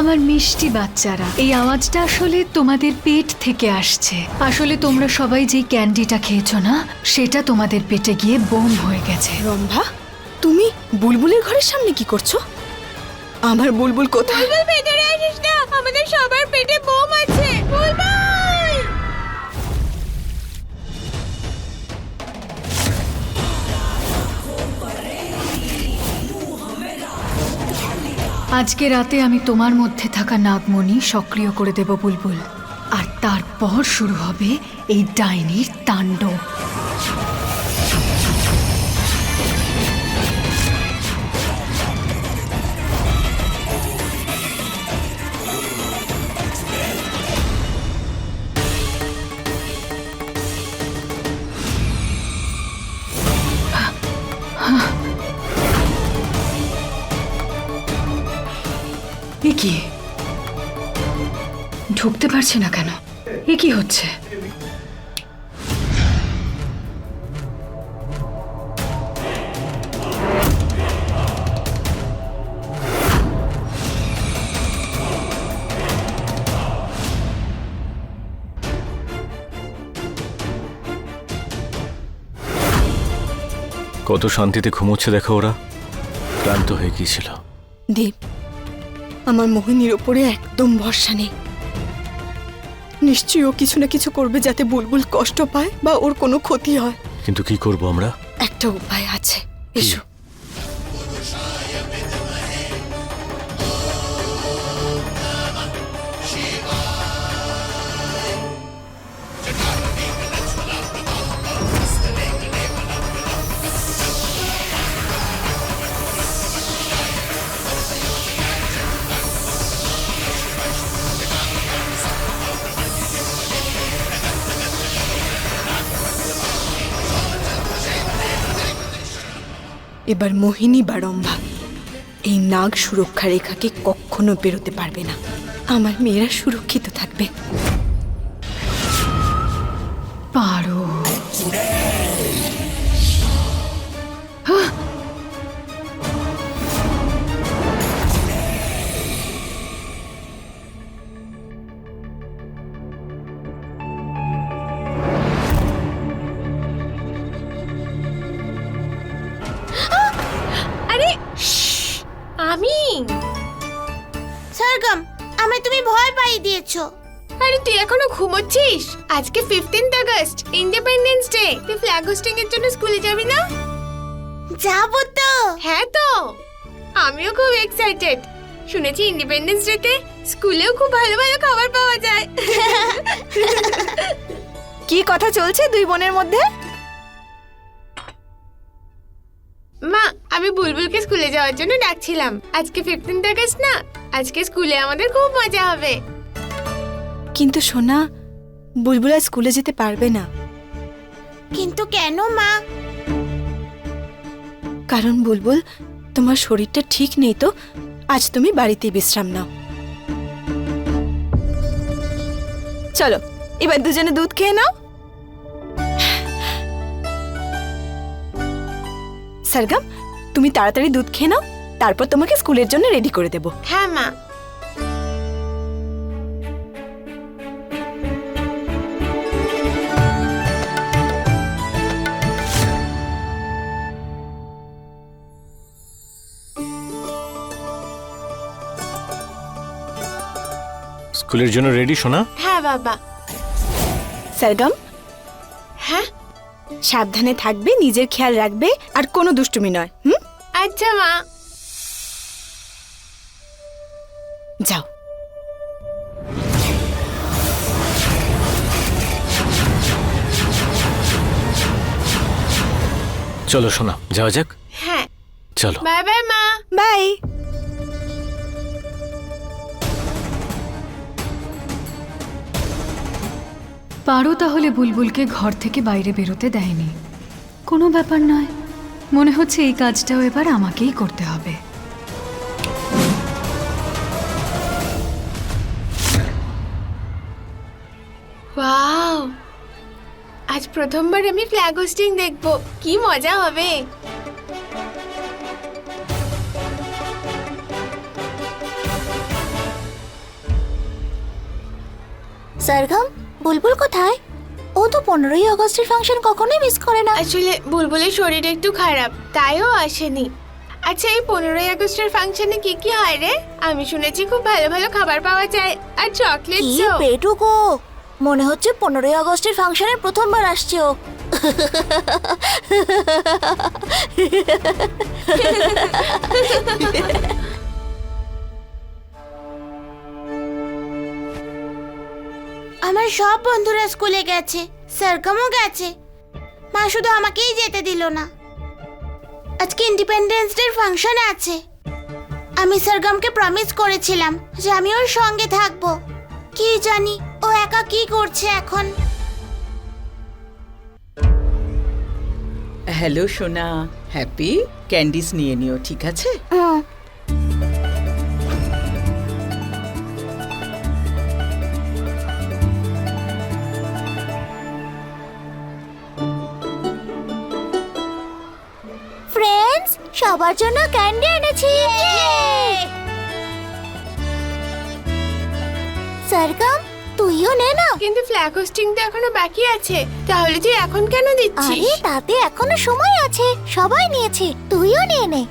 আমার মিষ্টি বাচ্চারা এই আওয়াজটা আসলে তোমাদের পেট থেকে আসছে। আসলে তোমরা সবাই যেই ক্যান্ডিটা খেয়েছো না সেটা তোমাদের পেটে গিয়ে বোম হয়ে গেছে। রম্ভা তুমি বুলবুলের ঘরের সামনে কি করছ? আমার বুলবুল কোথায়? ভেতরে আসিস না। আমাদের সবার পেটে বোম আছে। বুলবুল! আজকে রাতে আমি তোমার মধ্যে থাকা নাগমণি সক্রিয় করে দেব বুলবুল। আর তারপর শুরু হবে এই ডাইনির তাণ্ডব। কি? ঢুকতে পারছি না কেন? এ কি হচ্ছে? কত শান্তিতে ঘুমোচ্ছে দেখো ওরা। ক্লান্ত হয়ে গিয়েছিল। দেব আমার মোহিনীর ওপরে একদম ভরসা নেই। নিশ্চয়ই ও কিছু না কিছু করবে যাতে বুলবুল কষ্ট পায় বা ওর কোনো ক্ষতি হয়। কিন্তু কি করব আমরা? একটা উপায় আছে। এসো। এবার মোহিনী বা রম্ভা এই নাগ সুরক্ষা রেখাকে কখনো বেরোতে পারবে না। আমার মেয়েরা সুরক্ষিত থাকবে। আমায় তুমি ভয় পাইয়ে দিয়েছ। আরে তুই এখনও ঘুমোচ্ছিস? আজকে ফিফটিন্থ আগস্ট ইন্ডিপেন্ডেন্স ডে তুই ফ্ল্যাগ হোস্টিং এর জন্য স্কুলে যাবি না? যাব তো। হ্যাঁ তো। আমিও খুব এক্সাইটেড শুনেছি ইন্ডিপেন্ডেন্স ডেতে স্কুলেও খুব ভালো ভালো খাবার পাওয়া যায়। কি কথা চলছে দুই বোনের মধ্যে? মা আমি বুলবুলকে স্কুলে যাওয়ার জন্য ডাকছিলাম। আজকে ফিফটিন্থ আগস্ট না? আজকে স্কুলে আমাদের খুব মজা হবে। কিন্তু সোনা বুলবুল আর স্কুলে যেতে পারবে না। কিন্তু কেন মা? কারণ বুলবুল তোমার শরীরটা ঠিক নেই তো আজ তুমি বাড়িতে বিশ্রাম নাও। চলো এবার দুজনে দুধ খেয়ে নাও। সরগম তুমি তাড়াতাড়ি দুধ খেয়ে নাও। তারপর তোমাকে স্কুলের জন্য রেডি করে দেব। হ্যাঁ মা। স্কুলের জন্য রেডি শোনা হ্যাঁ বাবা। সরগম হ্যাঁ? সাবধানে থাকবে নিজের খেয়াল রাখবে আর কোনো দুষ্টুমি নয় হুম? আচ্ছা মা। যাও। চলো শোনা যাওয়া যাক। হ্যাঁ। চলো। বাই বাই মা। বাই। পারো তাহলে বুলবুলকে ঘর থেকে বাইরে বেরোতে দেয়নি। কোনো ব্যাপার নয়। মনে হচ্ছে এই কাজটাও এবার আমাকেই করতে হবে। ওয়াও আজ প্রথমবার আমি ফ্ল্যাগ হোস্টিং দেখব। কি মজা হবে। সরগম বুলবুল কোথায়? ও তো পনেরোই আগস্টের ফাংশন কখনোই মিস করে না। আসলে বুলবুলের শরীর একটু খারাপ তাইও আসেনি। আচ্ছা এই পনেরোই আগস্টের ফাংশনে কি কি হয় রে? আমি শুনেছি খুব ভালো ভালো খাবার পাওয়া যায় আর চকলেট কি পেটুকো মনে হচ্ছে পনেরোই আগস্টের ফাংশনে প্রথমবার আসছে ও। আমার সব বন্ধুরা স্কুলে গেছে সরগমও গেছে। মা শুধু আমাকেই যেতে দিল না। আজকে ইন্ডিপেন্ডেন্স ডের ফাংশন আছে। আমি সরগমকে প্রমিস করেছিলাম যে আমি ওর সঙ্গে থাকব। কি জানি একা কি করছে এখন? হ্যালো সোনা। হ্যাপি? ক্যান্ডিস নিয়ে নিও ঠিক আছে? ফ্রেন্ডস সবার জন্য ক্যান্ডি এনেছি। সরগম তুইও নে না। কিন্তু ফ্ল্যাগ হোস্টিং তো এখনও বাকি আছে। তাহলে তুই এখন কেন আরে দিচ্ছিস তাতে এখনও সময় আছে। সবাই নিয়েছে। তুইও নিয়ে নে।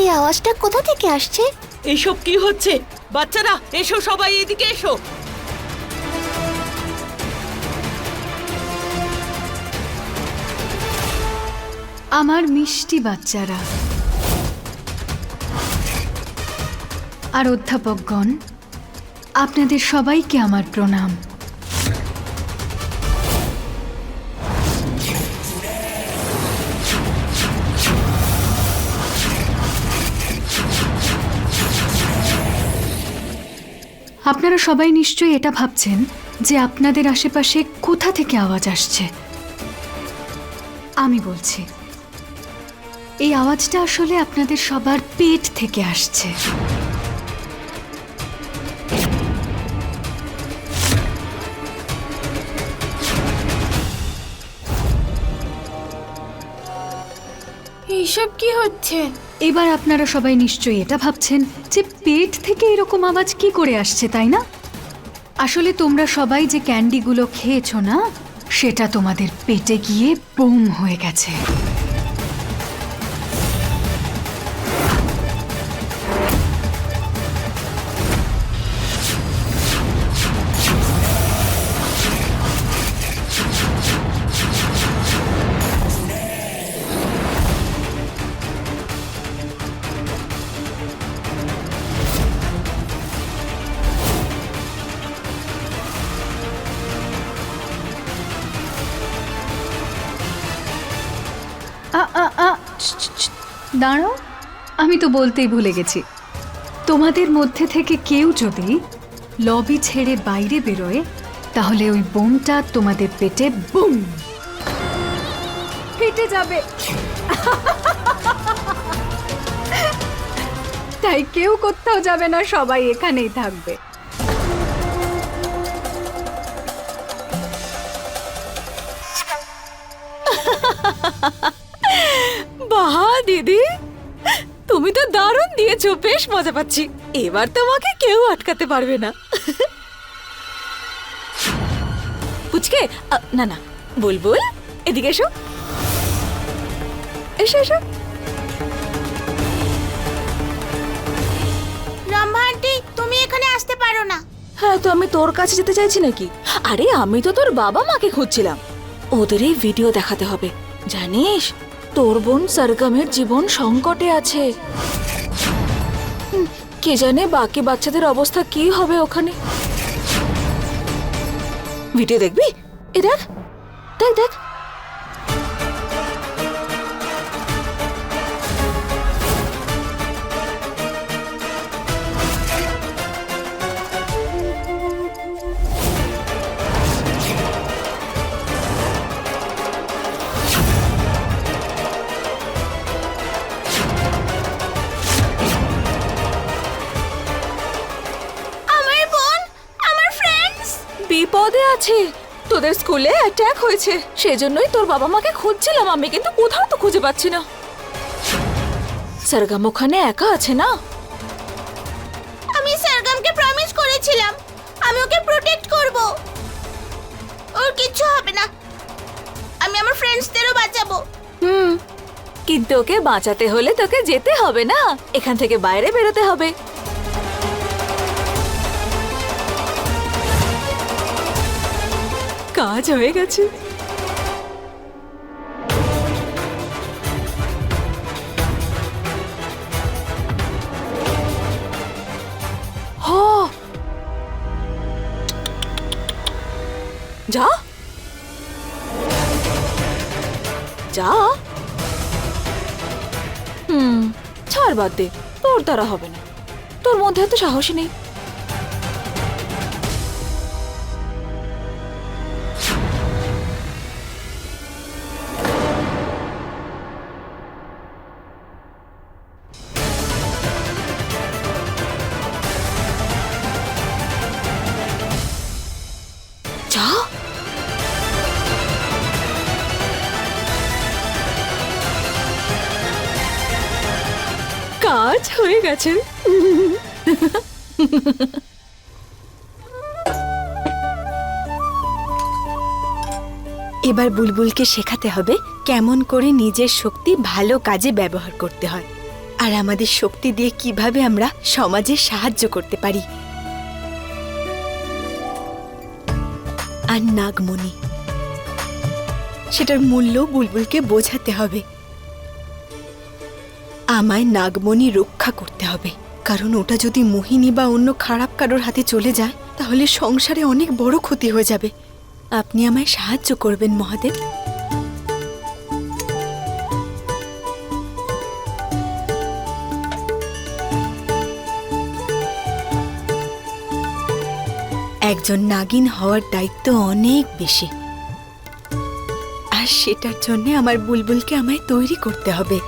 এই আওয়াজটা কোথা থেকে আসছে? এসব কি হচ্ছে? বাচ্চারা এসো সবাই এদিকে এসো। আমার মিষ্টি বাচ্চারা। আর অধ্যাপকগণ আপনাদের সবাইকে আমার প্রণাম। আপনারা সবাই নিশ্চয়ই এটা ভাবছেন যে আপনাদের আশেপাশে কোথা থেকে আওয়াজ আসছে। আমি বলছি, এই আওয়াজটা আসলে আপনাদের সবার পেট থেকে আসছে। এইসব কি হচ্ছে? এবার আপনারা সবাই নিশ্চয়ই এটা ভাবছেন যে পেট থেকে এরকম আওয়াজ কি করে আসছে, তাই না? আসলে তোমরা সবাই যে ক্যান্ডিগুলো খেয়েছো না, সেটা তোমাদের পেটে গিয়ে বোম হয়ে গেছে। দাঁড়াও, আমি তো বলতেই ভুলে গেছি। তোমাদের মধ্যে থেকে কেউ যদি লবি ছেড়ে বাইরে বেরোয়, তাহলে ওই বোমটা তোমাদের পেটে বুম! ফেটে যাবে। তাই কেউ কোথাও যাবে না, সবাই এখানেই থাকবে। বাহা দিদি। তুমি তো দারুণ দিয়েছ বেশ মজা পাচ্ছি। এবার তোমাকে কেউ আটকাতে পারবে না। পুচকে আ, না না বুলবুল এদিকে এসো। এসো এসো। রম্ভা আন্টি তুমি এখানে আসতে পারো না। হ্যাঁ তো আমি তোর কাছে যেতে চাইছি নাকি? আরে আমি তো তোর বাবা মাকে খুঁজছিলাম। ওদের এই ভিডিও দেখাতে হবে। জানিস তোর বোন সরগমের জীবন সংকটে আছে। কে জানে বাকি বাচ্চাদের অবস্থা কি হবে ওখানে? ভিডিও দেখবি? এ দেখ। দেখ দেখ। আছে তোদের স্কুলে অ্যাটাক হয়েছে। সেজন্যই তোর বাবা মাকে খুঁজছিলাম আমি কিন্তু কোথাও তো খুঁজে পাচ্ছি না। সরগম ওখানে একা আছে না? আমি সরগমকে প্রমিস করেছিলাম। আমি ওকে প্রোটেক্ট করব। ওর কিচ্ছু হবে না। আমি আমার ফ্রেন্ডসদেরও বাঁচাবো। হুম। কিন্তু ওকে বাঁচাতে হলে তোকে যেতে হবে না। এখান থেকে বাইরে বেরোতে হবে। কাজ হয়ে গেছে। যা। যা। হুম, ছাড় বাদ দে, তোর দ্বারা হবে না। তোর মধ্যে এত সাহসী নেই। গেছে এবার বুলবুলকে শেখাতে হবে কেমন করে নিজের শক্তি ভালো কাজে ব্যবহার করতে হয়, আর আমাদের শক্তি দিয়ে কীভাবে আমরা সমাজে সাহায্য করতে পারি। আর নাগমণি, সেটার মূল্য বুলবুলকে বোঝাতে হবে। আমায় নাগমণি রক্ষা করতে হবে। কারণ ওটা যদি মোহিনী বা অন্য খারাপ কারোর হাতে চলে যায়, তাহলে সংসারে অনেক বড় ক্ষতি হয়ে যাবে। আপনি আমায় সাহায্য করবেন, মহাদেব। একজন নাগিন হওয়ার দায়িত্ব অনেক বেশি। আর সেটার জন্য আমার বুলবুলকে আমায় তৈরি করতে হবে।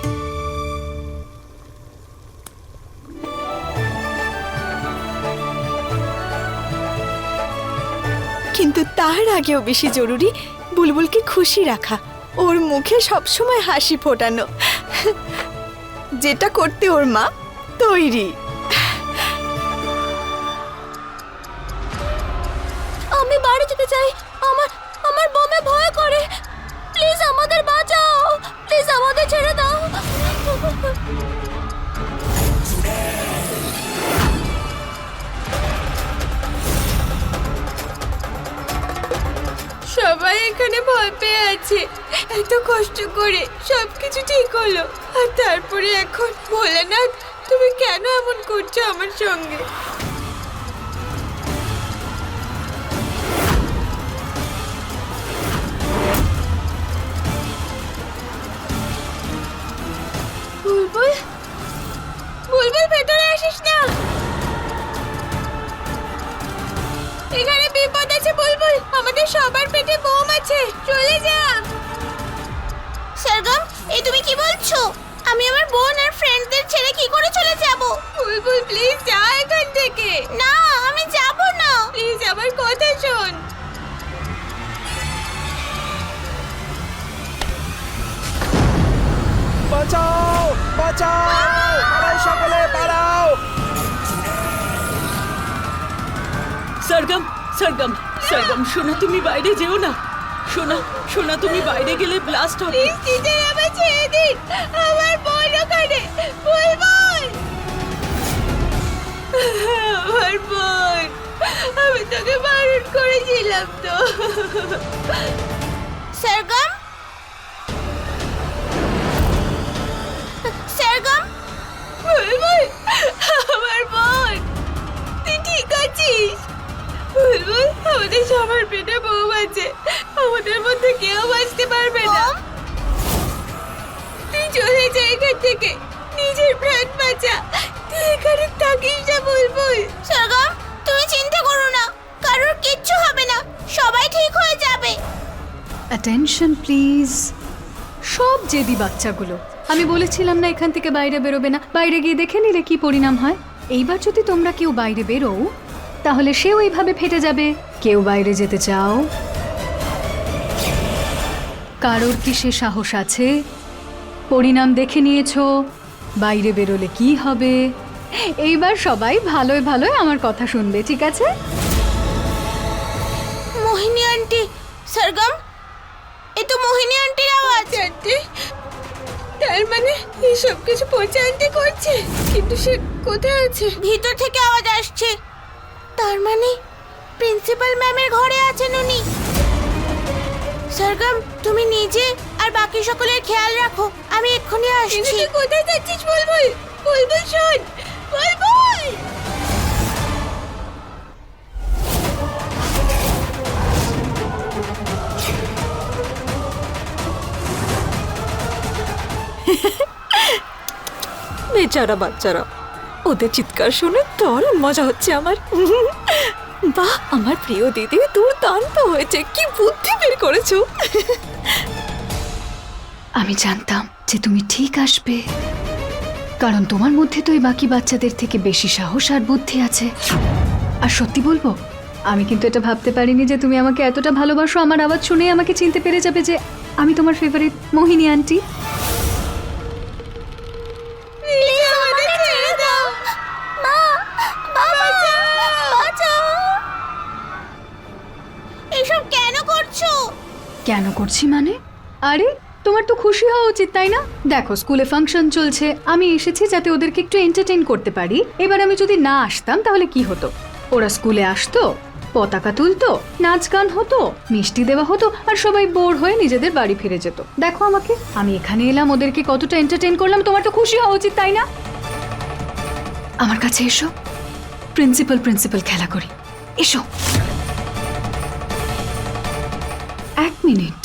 আগেও বেশি জরুরি, বুলবুলকে খুশি রাখা। ওর মুখে সবসময় হাসি ফোটানো। যেটা করতে ওর মা তৈরি। পেয়ে আছে এত কষ্ট করে সবকিছু ঠিক হলো, আর তারপরে এখন ভোলানাথ, তুমি কেন এমন করছ আমার সঙ্গে? সরগম সরগম শোনা তুমি বাইরে যেও না। শোনা শোনা তুমি বাইরে গেলে ব্লাস্ট হবে। প্লিজ আমার ছেড়ে দিন। আমার বোন ওখানে। বুলবুল আমার বোন আমি তোকে বারণ করেছিলাম তো। সরগম আমাদের সবার পেটে বউ আছে। আমাদের মধ্যে কেউ বাঁচতে পারবে না। তুই চলে যা এখান থেকে। নিজের প্রাণ বাঁচা। তুই এখানে থাকিস না বুলবুল। সরগম তুমি চিন্তা করো না। কারোর কিচ্ছু হবে না। সবাই ঠিক হয়ে যাবে। অ্যাটেনশন প্লিজ সব জেদি বাচ্চাগুলো। আমি বলেছিলাম না এখান থেকে বাইরে বেরোবে না। বাইরে গিয়ে দেখে নিলে কি পরিণাম হয়? এইবার যদি তোমরা কেউ বাইরে বেরো তাহলে সেও এইভাবে ফেটে যাবে। কেউ বাইরে যেতে চাও? কারোর কি সে সাহস আছে? পরিণাম দেখে নিয়েছো? বাইরে বেরোলে কি হবে? এইবার সবাই ভালোই ভালোই আমার কথা শুনবে ঠিক আছে? মোহিনী আন্টি সরগম এ তো মোহিনী আন্টির আওয়াজ। আন্টি তার মানে এই সব কিছু পচা আন্টি করছে কিন্তু সে কোথায় আছে? ভিতর থেকে আওয়াজ আসছে। তার মানে প্রিন্সিপাল ম্যামের ঘরে আছেন উনি। সরগম তুমি নিজে আর বাকি সকলের খেয়াল রাখো আমি এক্ষুনি আসছি। তুই কোথায় যাচ্ছিস বুলবুল বুলবুল শোন বুলবুল বেচারা বাচ্চারা। ওদের চিৎকার শুনে দারুণ মজা হচ্ছে আমার। বাহ, আমার প্রিয় দিদি দুর্দান্ত হয়েছে, কি বুদ্ধি বের করেছ। আমি জানতাম যে তুমি ঠিক আসবে, কারণ তোমার মধ্যে তো এই বাকি বাচ্চাদের থেকে বেশি সাহস আর বুদ্ধি আছে। আর সত্যি বলব, আমি কিন্তু এটা ভাবতে পারিনি যে তুমি আমাকে এতটা ভালোবাসো, আমার আওয়াজ শুনেই আমাকে চিনতে পেরে যাবে যে আমি তোমার ফেভারিট মোহিনী আন্টি কেন করছি মানে? আরে, তোমার তো খুশি হওয়া উচিত, তাই না? দেখো, স্কুলে ফাংশন চলছে, আমি এসেছি যাতে ওদেরকে একটু এন্টারটেইন করতে পারি। এবার আমি যদি না আসতাম, তাহলে কি হতো? ওরা স্কুলে আসতো, পতাকা তুলতো, নাচ গান হতো, মিষ্টি দেওয়া হতো, আর সবাই বোর হয়ে নিজেদের বাড়ি ফিরে যেত। দেখো আমাকে, আমি এখানে এলাম, ওদেরকে কতটা এন্টারটেইন করলাম, তোমার তো খুশি হওয়া উচিত, তাই না? আমার কাছে এসো। প্রিন্সিপাল প্রিন্সিপাল খেলা করি। এসো। এক মিনিট।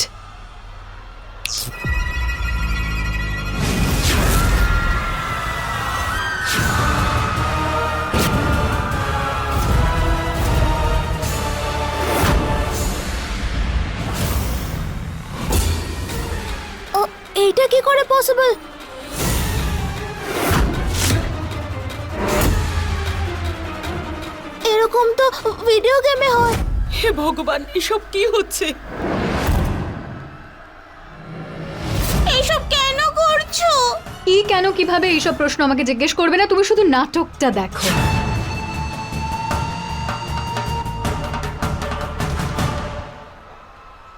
ও এইটা কি করে পসিবল এরকম তো ভিডিও গেমে হয়। হে ভগবান এসব কি হচ্ছে? কি, কেন, কীভাবে এইসব প্রশ্ন আমাকে জিজ্ঞেস করবে না? তুমি শুধু নাটকটা দেখো।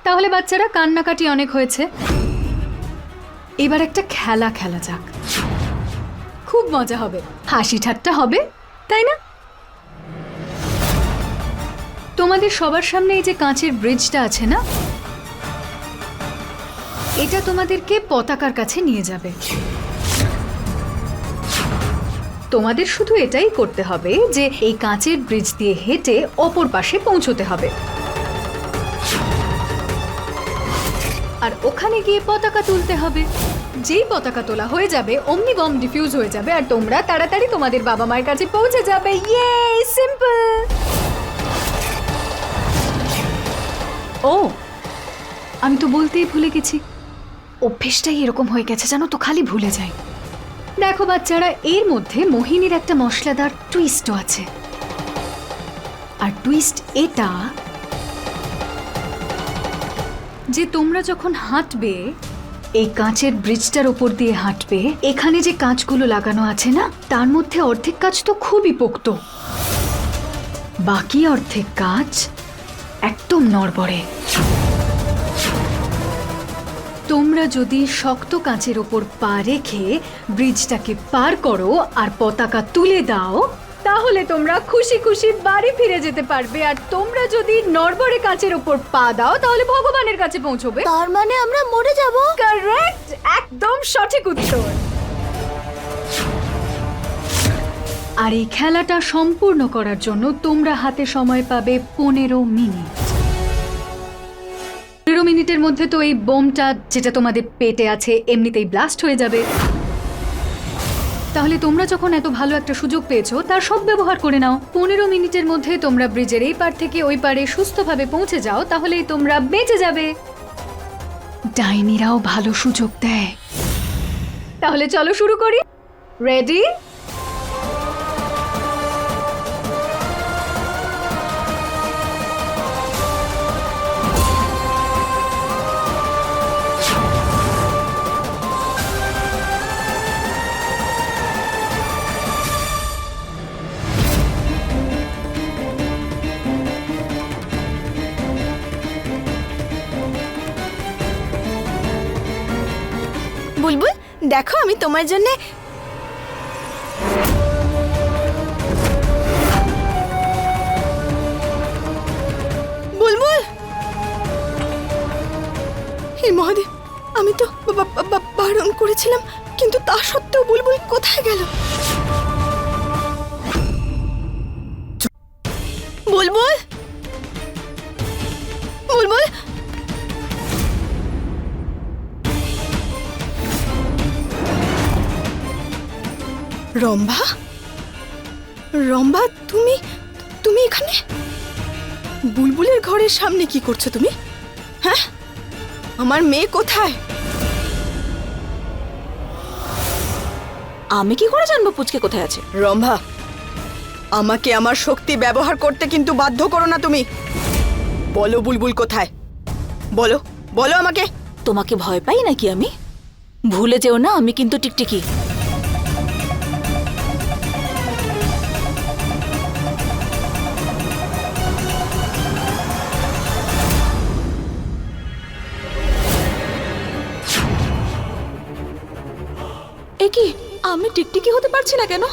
তাহলে বাচ্চারা, কান্নাকাটি অনেক হয়েছে। এবার একটা খেলা খেলা যাক। খুব মজা হবে। হাসি ঠাট্টা হবে, তাই না? তোমাদের সবার সামনে এই যে কাঁচের ব্রিজটা আছে না? এটা তোমাদেরকে পতাকার কাছে নিয়ে যাবে। তোমাদের শুধু এটাই করতে হবে যে এই কাঁচের ব্রিজ দিয়ে হেঁটে অপর পাশে পৌঁছতে হবে। আর ওখানে গিয়ে পতাকা তুলতে হবে। যেই পতাকা তোলা হয়ে যাবে, অমনি বম ডিফিউজ হয়ে যাবে আর তোমরা তাড়াতাড়ি তোমাদের বাবা মায়ের কাছে পৌঁছে যাবে। ইয়ে সিম্পল ও, আমি তো বলতেই ভুলে গেছি। অভ্যেসটাই এরকম হয়ে গেছে, জানো তো, খালি ভুলে যাই। দেখো বাচ্চারা, এর মধ্যে মোহিনীর একটা মশলাদার টুইস্টও আছে। আর টুইস্ট এটা যে তোমরা যখন হাঁটবে, এই কাঁচের ব্রিজটার ওপর দিয়ে হাঁটবে, এখানে যে কাঁচগুলো লাগানো আছে না, তার মধ্যে অর্ধেক কাজ তো খুবই পোক্ত। বাকি অর্ধেক কাজ একদম নড়বড়ে। তোমরা যদি শক্ত কাঁচের ওপর পা রেখে ব্রিজটাকে পার করো আর পতাকা তুলে দাও তাহলে তোমরা খুশি খুশি বাড়ি ফিরে যেতে পারবে। আর তোমরা যদি নড়বড়ে কাঁচের ওপর পা দাও তাহলে ভগবানের কাছে পৌঁছবে। তার মানে আমরা মরে যাব? কারেক্ট একদম সঠিক উত্তর। আর এই খেলাটা সম্পূর্ণ করার জন্য তোমরা হাতে সময় পাবে পনেরো মিনিট। পনেরো মিনিটের মধ্যে তো এই বোমটা যেটা তোমাদের পেটে আছে, এমনিতেই ব্লাস্ট হয়ে যাবে। তাহলে তোমরা যখন এত ভালো একটা সুযোগ পেয়েছ, তার সব ব্যবহার করে নাও। পনেরো মিনিটের মধ্যে তোমরা ব্রিজের এই পার থেকে ওই পারে সুস্থভাবে পৌঁছে যাও, তাহলেই তোমরা বেঁচে যাবে। ডাইনিরাও ভালো সুযোগ দেয়। তাহলে চলো শুরু করি। রেডি দেখো, আমি তোমার জন্য বুলবুল! মহাদেব, আমি তো বারণ করেছিলাম, কিন্তু তা সত্ত্বেও বুলবুল কোথায় গেল? রম্ভা? রম্ভা তুমি তুমি এখানে? বুলবুলের ঘরের সামনে কি করছ তুমি? হ্যাঁ? আমার মেয়ে কোথায়? আমি কি করে জানব পুচকে কোথায় আছে? রম্ভা আমাকে আমার শক্তি ব্যবহার করতে কিন্তু বাধ্য করো না তুমি। বলো বুলবুল কোথায়? বলো বলো আমাকে। তোমাকে ভয় পাই নাকি আমি? ভুলে যেও না আমি কিন্তু টিকটিকি। আমি টিকটিকি হতে পারছি না কেন?